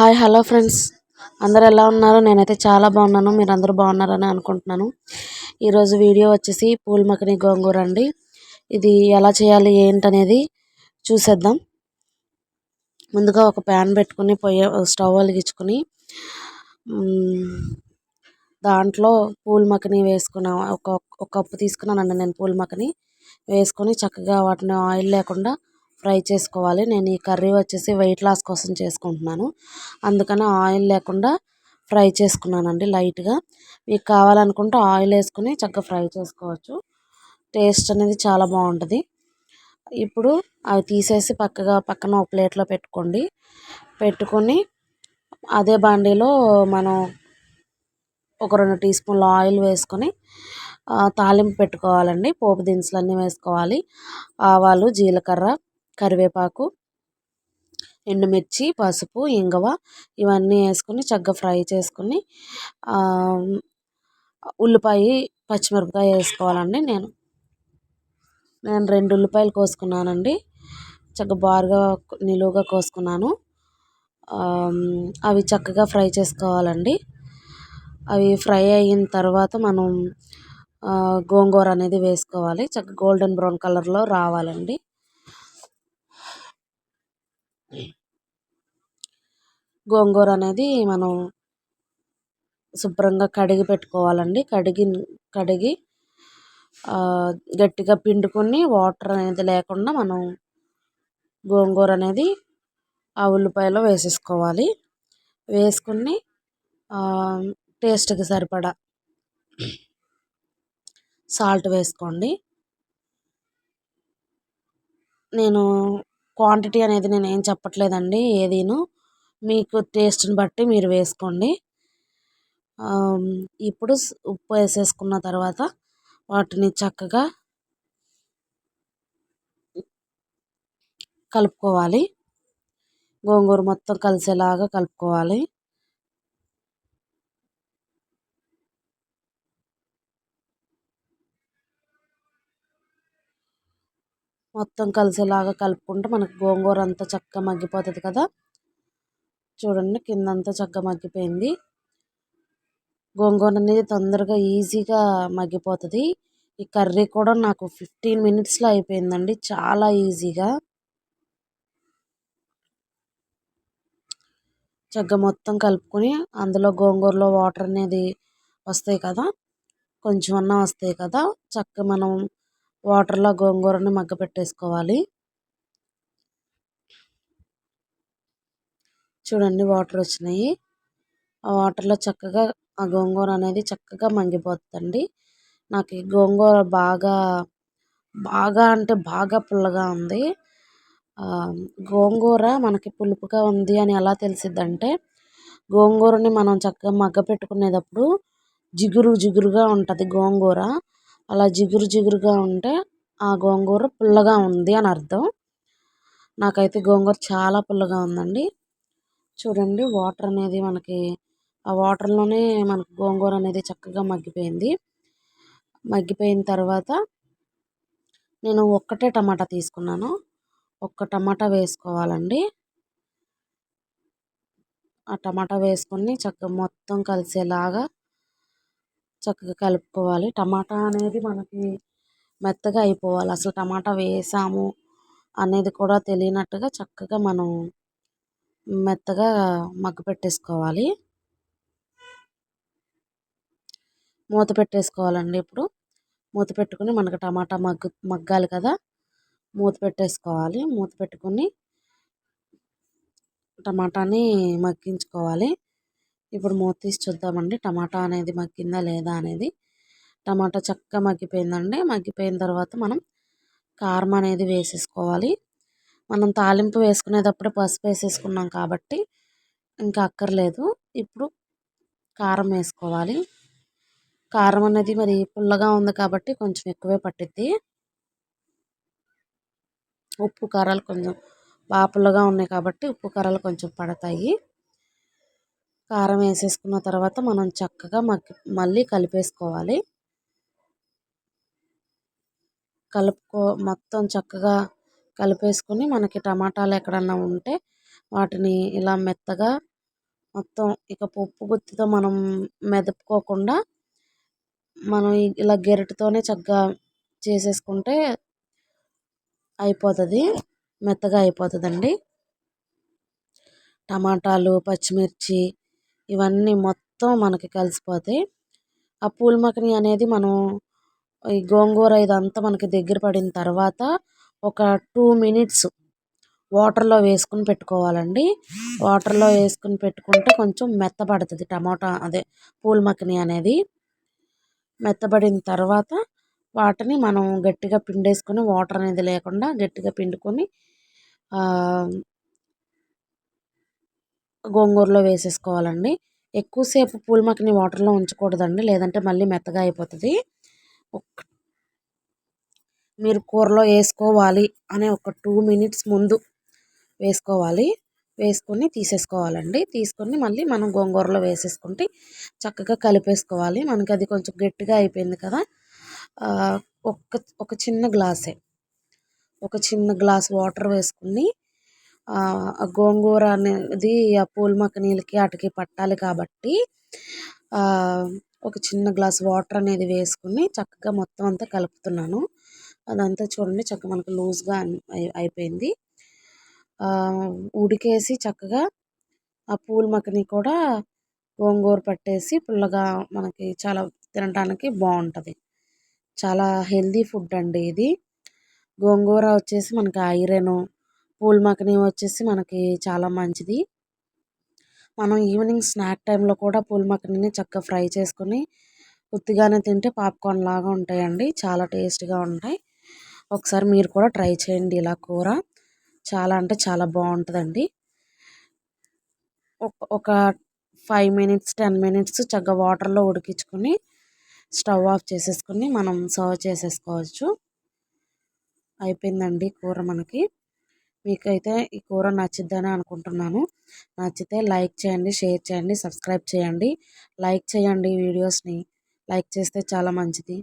Hi hello friends. అందరు ఎలా ఉన్నారు? నేనైతే చాలా బాగున్నాను. మీరు అందరూ బాగున్నారని అనుకుంటున్నాను. ఈరోజు వీడియో వచ్చేసి పూల్ మకని గోంగూర అండి. ఇది ఎలా చేయాలి ఏంటనేది చూసేద్దాం. ముందుగా ఒక ప్యాన్ పెట్టుకుని పొయ్యి స్టవ్ వెలిగించుకుని దాంట్లో పూల్ మక్కని వేసుకున్నా ఒక ఒక కప్పు తీసుకున్నానండి నేను పూల్ మక్కని వేసుకొని చక్కగా వాటిని ఆయిల్ లేకుండా ఫ్రై చేసుకోవాలి. నేను ఈ కర్రీ వచ్చేసి వెయిట్ లాస్ కోసం చేసుకుంటున్నాను. అందుకని ఆయిల్ లేకుండా ఫ్రై చేసుకున్నానండి లైట్గా. మీకు కావాలనుకుంటే ఆయిల్ వేసుకుని చక్కగా ఫ్రై చేసుకోవచ్చు. టేస్ట్ అనేది చాలా బాగుంటుంది. ఇప్పుడు అవి తీసేసి పక్కగా పక్కన ఒక ప్లేట్లో పెట్టుకోండి. పెట్టుకొని అదే బాండీలో మనం ఒక రెండు టీ స్పూన్ల ఆయిల్ వేసుకొని తాలింపు పెట్టుకోవాలండి. పోపు దినుసులు అన్నీ వేసుకోవాలి. ఆవాలు జీలకర్ర కరివేపాకు ఎండుమిర్చి పసుపు ఇంగువ ఇవన్నీ వేసుకొని చక్కగా ఫ్రై చేసుకొని ఉల్లిపాయ పచ్చిమిరపకాయ వేసుకోవాలండి నేను. నేను రెండు ఉల్లిపాయలు కోసుకున్నానండి. చక్కగా బారుగా నిలువుగా కోసుకున్నాను. అవి చక్కగా ఫ్రై చేసుకోవాలండి. అవి ఫ్రై అయిన తర్వాత మనం గోంగూర అనేది వేసుకోవాలి. చక్కగా గోల్డెన్ బ్రౌన్ కలర్లో రావాలండి. గోంగూర అనేది మనం శుభ్రంగా కడిగి పెట్టుకోవాలండి. కడిగి కడిగి గట్టిగా పిండుకొని వాటర్ అనేది లేకుండా మనం గోంగూర అనేది ఆ ఉల్లిపాయలో వేసేసుకోవాలి. వేసుకుని టేస్ట్కి సరిపడా సాల్ట్ వేసుకోండి. నేను క్వాంటిటీ అనేది నేను ఏం చెప్పట్లేదండి ఏదీను. మీకు టేస్ట్ని బట్టి మీరు వేసుకోండి. ఇప్పుడు ఉప్పు వేసేసుకున్న తర్వాత వాటిని చక్కగా కలుపుకోవాలి. గోంగూర మొత్తం కలిసేలాగా కలుపుకోవాలి. మొత్తం కలిసేలాగా కలుపుకుంటే మనకు గోంగూర అంతా చక్కగా మగ్గిపోతుంది కదా. చూడండి కిందంతా చక్కగా మగ్గిపోయింది. గోంగూర అనేది తొందరగా ఈజీగా మగ్గిపోతుంది. ఈ కర్రీ కూడా నాకు ఫిఫ్టీన్ మినిట్స్లో అయిపోయిందండి. చాలా ఈజీగా. చక్కగా మొత్తం కలుపుకొని అందులో గోంగూరలో వాటర్ అనేది వస్తాయి కదా. కొంచెం అన్నా వస్తాయి కదా. చక్కగా మనం వాటర్లో గోంగూరని మగ్గపెట్టేసుకోవాలి చూడండి వాటర్ వచ్చినాయి. ఆ వాటర్లో చక్కగా ఆ గోంగూర అనేది చక్కగా మగ్గిపోతుందండి నాకు ఈ గోంగూర బాగా బాగా అంటే బాగా పుల్లగా ఉంది. గోంగూర మనకి పులుపుగా ఉంది అని ఎలా తెలిసిద్దంటే గోంగూరని మనం చక్కగా మగ్గ పెట్టుకునేటప్పుడు జిగురు జిగురుగా ఉంటుంది గోంగూర. అలా జిగురు జిగురుగా ఉంటే ఆ గోంగూర పుల్లగా ఉంది అని అర్థం. నాకైతే గోంగూర చాలా పుల్లగా ఉందండి. చూడండి వాటర్ అనేది మనకి ఆ వాటర్లోనే మనకు గోంగూర అనేది చక్కగా మగ్గిపోయింది. మగ్గిపోయిన తర్వాత నేను ఒక్కటే టమాటా తీసుకున్నాను. ఒక్క టమాటా వేసుకోవాలండి. ఆ టమాటా వేసుకొని చక్కగా మొత్తం కలిసేలాగా చక్కగా కలుపుకోవాలి. టమాటా అనేది మనకి మెత్తగా అయిపోవాలి. అసలు టమాటా వేసాము అనేది కూడా తెలియనట్టుగా చక్కగా మనం మెత్తగా మగ్గ పెట్టేసుకోవాలి. మూత పెట్టేసుకోవాలండి ఇప్పుడు. మూత పెట్టుకుని మనకు టమాటా మగ్గు మగ్గాలి కదా. మూత పెట్టేసుకోవాలి. మూత పెట్టుకుని టమాటాని మగ్గించుకోవాలి. ఇప్పుడు మూత తీసి చూద్దామండి. టమాటా అనేది మగ్గిందా లేదా అనేది. టమాటా చక్కగా మగ్గిపోయిందండి. మగ్గిపోయిన తర్వాత మనం కారం అనేది వేసేసుకోవాలి. మనం తాలింపు వేసుకునేటప్పుడు పసుపు వేసేసుకున్నాం కాబట్టి ఇంకా అక్కర్లేదు. ఇప్పుడు కారం వేసుకోవాలి. కారం అనేది మరి పుల్లగా ఉంది కాబట్టి కొంచెం ఎక్కువే పట్టిద్ది. ఉప్పు కారాలు కొంచెం బాగా పుల్లగా ఉన్నాయి కాబట్టి ఉప్పు కారాలు కొంచెం పడతాయి. కారం వేసేసుకున్న తర్వాత మనం చక్కగా మగ్గి మళ్ళీ కలిపేసుకోవాలి. కలుపుకో మొత్తం చక్కగా కలిపేసుకొని మనకి టమాటాలు ఎక్కడన్నా ఉంటే వాటిని ఇలా మెత్తగా మొత్తం ఇక పప్పు గుత్తితో మనం మెదుపుకోకుండా మనం ఇలా గెరటితోనే చక్కగా చేసేసుకుంటే అయిపోతుంది. మెత్తగా అయిపోతుందండి. టమాటాలు పచ్చిమిర్చి ఇవన్నీ మొత్తం మనకి కలిసిపోతాయి ఆ పూల్ మఖని అనేది మనం ఈ గోంగూర ఇదంతా మనకి దగ్గర పడిన తర్వాత ఒక టూ మినిట్స్ వాటర్లో వేసుకుని పెట్టుకోవాలండి. వాటర్లో వేసుకుని పెట్టుకుంటే కొంచెం మెత్తబడుతుంది టమాటా అదే పూల్ మఖని అనేది. మెత్తబడిన తర్వాత వాటిని మనం గట్టిగా పిండేసుకొని వాటర్ అనేది లేకుండా గట్టిగా పిండుకొని గోంగూరలో వేసేసుకోవాలండి. ఎక్కువసేపు పూలమక్కని వాటర్లో ఉంచకూడదండి. లేదంటే మళ్ళీ మెత్తగా అయిపోతుంది. మీరు కూరలో వేసుకోవాలి అనే ఒక టూ మినిట్స్ ముందు వేసుకోవాలి. వేసుకొని తీసేసుకోవాలండి. తీసుకొని మళ్ళీ మనం గోంగూరలో వేసేసుకుంటే చక్కగా కలిపేసుకోవాలి. మనకి అది కొంచెం గట్టిగా అయిపోయింది కదా. ఒక ఒక చిన్న గ్లాసే. ఒక చిన్న గ్లాస్ వాటర్ వేసుకుని గోంగూర అనేది ఆ పూల మఖనీలకి వాటికి పట్టాలి కాబట్టి ఒక చిన్న గ్లాస్ వాటర్ అనేది వేసుకుని చక్కగా మొత్తం అంతా కలుపుతున్నాను. అదంతా చూడండి చక్కగా మనకు లూజ్గా అయిపోయింది. ఉడికేసి చక్కగా ఆ పూల మొక్కని కూడా గోంగూర పట్టేసి పుల్లగా మనకి చాలా తినడానికి బాగుంటుంది. చాలా హెల్దీ ఫుడ్ అండి ఇది. గోంగూర వచ్చేసి మనకి ఐరన్ పూల్ మఖని వచ్చేసి మనకి చాలా మంచిది. మనం ఈవినింగ్ స్నాక్ టైంలో కూడా పూల్ మఖనీని చక్కగా ఫ్రై చేసుకొని ఉత్తిగానే తింటే పాప్కార్న్ లాగా ఉంటాయండి. చాలా టేస్ట్గా ఉంటాయి. ఒకసారి మీరు కూడా ట్రై చేయండి ఇలా కూర. చాలా అంటే చాలా బాగుంటుందండి. ఒక ఫైవ్ మినిట్స్ టెన్ మినిట్స్ చక్కగా వాటర్లో ఉడికించుకొని స్టవ్ ఆఫ్ చేసేసుకొని మనం సర్వ్ చేసేసుకోవచ్చు. అయిపోయిందండి కూర మనకి. మీకైతే ఈ కూర నచ్చిద్దని అనుకుంటున్నాను. నచ్చితే లైక్ చేయండి షేర్ చేయండి సబ్స్క్రైబ్ చేయండి. లైక్ చేయండి వీడియోస్ని. లైక్ చేస్తే చాలా మంచిది.